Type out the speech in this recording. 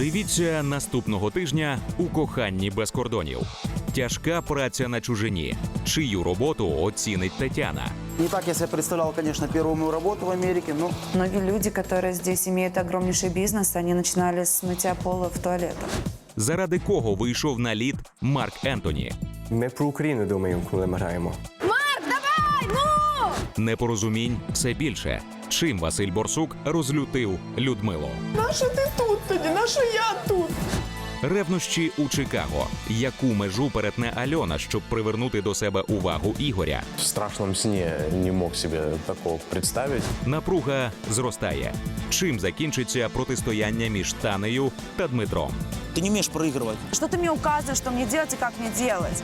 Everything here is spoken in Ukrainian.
Дивіться наступного тижня у коханні без кордонів. Тяжка праця на чужині. Чию роботу оцінить Тетяна? Не так я себе представлял, конечно, первую мою работу в Америке, но Многие люди, которые здесь имеют огромнейший бизнес, они начинали с мытья пола в туалетах. Заради кого вийшов на лід Марк Ентоні? Ми про Україну думаємо, коли ми граємо. Непорозумінь все більше. Чим Василь Борсук розлютив Людмилу? Нащо ти тут тоді? Нащо я тут? Ревнощі у Чикаго. Яку межу перетне Альона, щоб привернути до себе увагу Ігоря? В страшном сне не мог себе такого представить. Напруга зростає. Чим закінчиться протистояння між Танею та Дмитром? ты не умеешь проигрывать. Что ты мне указываешь, что мне делать и как мне делать?